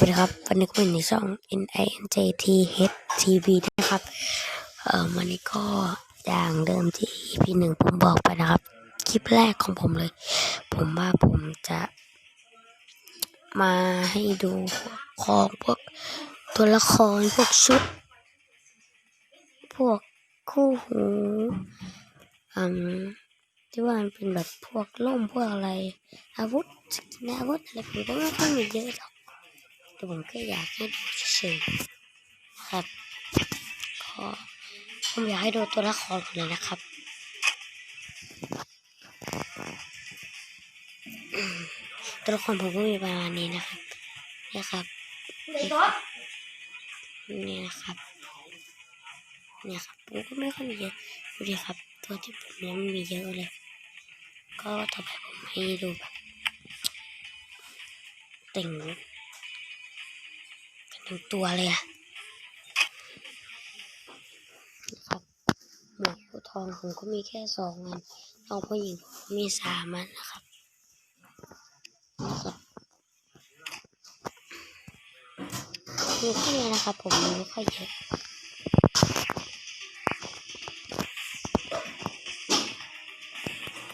วัสดีครับวันนี้ก็เป็นในช่อง N I N J T H T V นะครับ เอ่อวันนี้ก็อย่างเดิมที่ EP หนึ่งผมบอกไปนะครับ คลิปแรกของผมเลย ผมว่าผมจะ มาให้ดูของพวกตัวละครพวกชุด พวกคู่หูอืมที่ว่ามันเป็นแบบพวกล่มพวกอะไร อาวุธสกินอาวุธอะไรผมก็ไม่ค่อยมีเยอะหรอก แต่ผมแค่อยากให้ดูเฉยๆครับก็ผมอยากให้ดูตัวละครก่อนเลยนะครับอืมตัวละครผมก็มีประมาณนี้นะครับนี่ครับนี่ครับนี่นะครับเนี่ยครับผมก็ไม่ค่อยมีเยอะดูดิครับ ตัวที่ผมเลี้ยงมันมีเยอะเลย ก็ต่อไปผมให้ดูแบบติ่ง กันทั้งตัวเลยอะนะครับหมวกผู้ทองผมก็มีแค่สองอันทองผู้หญิงมีสามอันนะครับนะครับมีแค่นี้นะครับ ผมมีไม่ค่อยเยอะ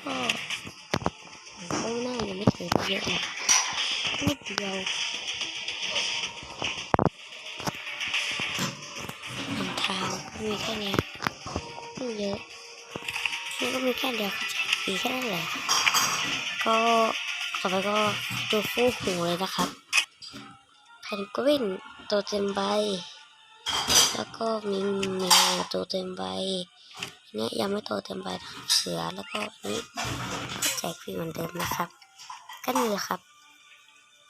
ก็ผมก็น่าจะไม่ถือเยอะนะนิดเดียว มีแค่นี้ไม่เยอะนี่ก็มีแค่เดียวก็จะมีแค่นั้นแหละก็ต่อไปก็ดูคู่หูเลยนะครับแพนกวินตัวเต็มใบ แล้วก็มีแมวตัวเต็มใบอันเนี้ยยังไม่โตเต็มใบนะครับเสือแล้วก็อันนี้ก็แจกฟรีเหมือนเดิมนะครับ ก็นี่แหละครับ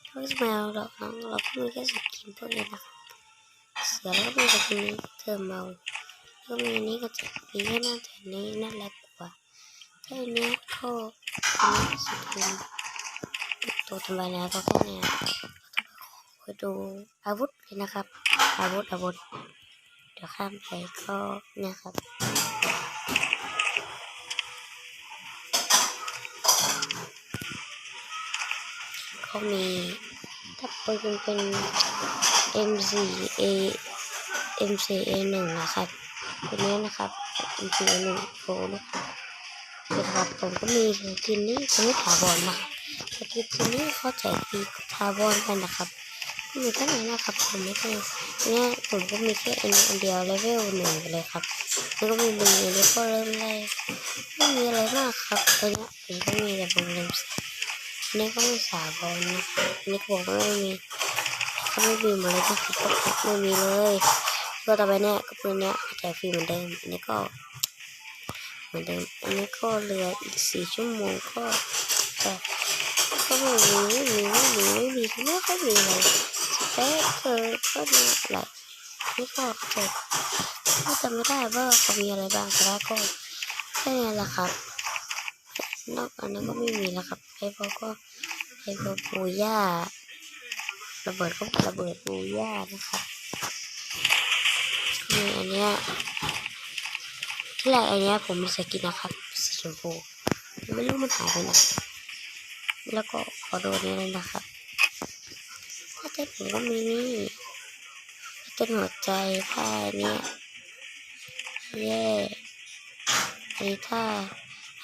ทุกแมวเราเราก็มีแค่สกินพวกนี้นะครับเสือแล้วก็มีสกินนี้เธอเมาแล้ว ก็มีนี้ก็จะมีแค่หน้าแต่นี้น่ารักกว่าถ้าอันเนี้ยก็อันนี้สกินตัวทำไมแล้วก็แค่เนี้ยไปดูอาวุธเลยนะครับ อาวุธอาวุธเดี๋ยวข้ามไปก็เนี่ยครับก็มีถ้าปืนเป็น M4A M4A1 นะครับ ตัวนี้นะครับ M4A1 โฟนะครับนะครับผมก็มีสกินนี้จะไม่ถาวรมากสกินตัวนี้เขาแจกฟรีถาวรกันนะครับมีแค่นี้นะครับผมไม่เคยเนี่ยผมก็มีแค่อันนี้อันเดียวเลเวลหนึ่งเลยครับแล้วก็มีบึงอันนี้ก็เริ่มแรกไม่มีอะไรมากครับตัวเนี้ยผมก็มีแต่ผมเริ่มอันนี้ก็ไม่สาบอลนะครับอันนี้ผมก็ไม่มีก็ไม่มีมาเลยนะครับก็ไม่มีเลย ก็ต่อไปเนี่ยก็ปืนเนี้ย แจฟรีเหมือนเดิมอันนี้ก็เหมือนเดิมอันนี้ก็เหลืออีกสี่ชั่วโมงก็จะก็ไม่มีไม่มีไม่มีไม่มีไม่ค่อยมีอะไรสเปคเธอก็เนี่ยแหละนี่ก็จบก็จำไม่ได้ว่าเขามีอะไรบ้างแต่ก็แค่นี้แหละครับนอกอันนั้นก็ไม่มีแล้วครับไอ้พวกก็ไอ้พวกปูย่าระเบิดก็ระเบิดปูย่านะครับี้ยที่แรกอันเนี้ยผมมีสกินนะครับสีชมพูไม่รู้มันหายไปไหนแล้วก็ขอดูนี้เลยนะครับถ้าเต้นผมก็มีนี่เต้นหัวใจท่าเนี้ยเย่อันนี้ท่า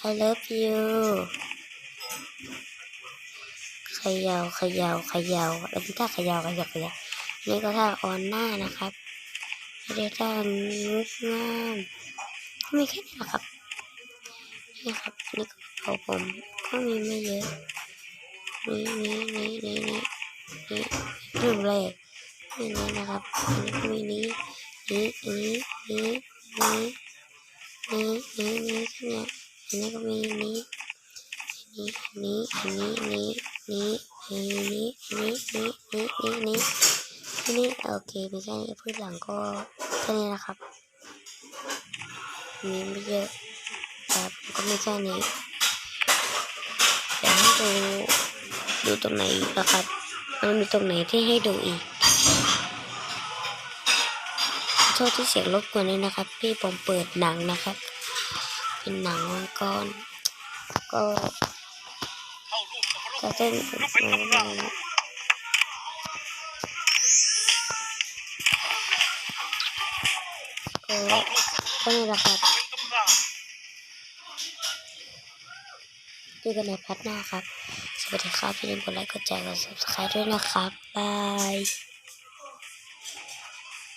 I love you เขยาวขยาวขยาวอันนี้ท่าเขยาวขยาวขยาวนนี้ก็ท่าออนหน้านะครับ อันนี้ท่างุกงามก็มีแค่นี้หละครับนี่ครับนี่ก็เขาผมก็มีไม่เยอะนี่นี่นี่นี่นี่นี่ริ่มแรกนี่นี่นะครับอันนี้ก็มีนี้นี้นี้นี้นี้นี้นี้นี้แค่เนี้ยอันนี้ก็มีนี้นี้นี้นี้นี้นี้นี้นี้นี้นี้นี้นี้นี้นี้ เคมีแค่นี้พื้นหลังก็แค่นี้นะครับ มีไม่เยอะครับก็มีแค่นี้เดี๋ยวให้ดูดูตรงไหนอีกนะครับ มันมีตรงไหนที่ให้ดูอีกขอโทษที่เสียงรบกวนด้วยนะครับ พี่ผมเปิดหนังนะครับ เป็นหนังมังกรก็จะเต้น ก็ก็นี่แหละครับเจอกันในพัดหน้าครับ สวัสดีครับอย่าลืมกดไลค์กดแชร์กด subscribe ด้วยนะครับ บาย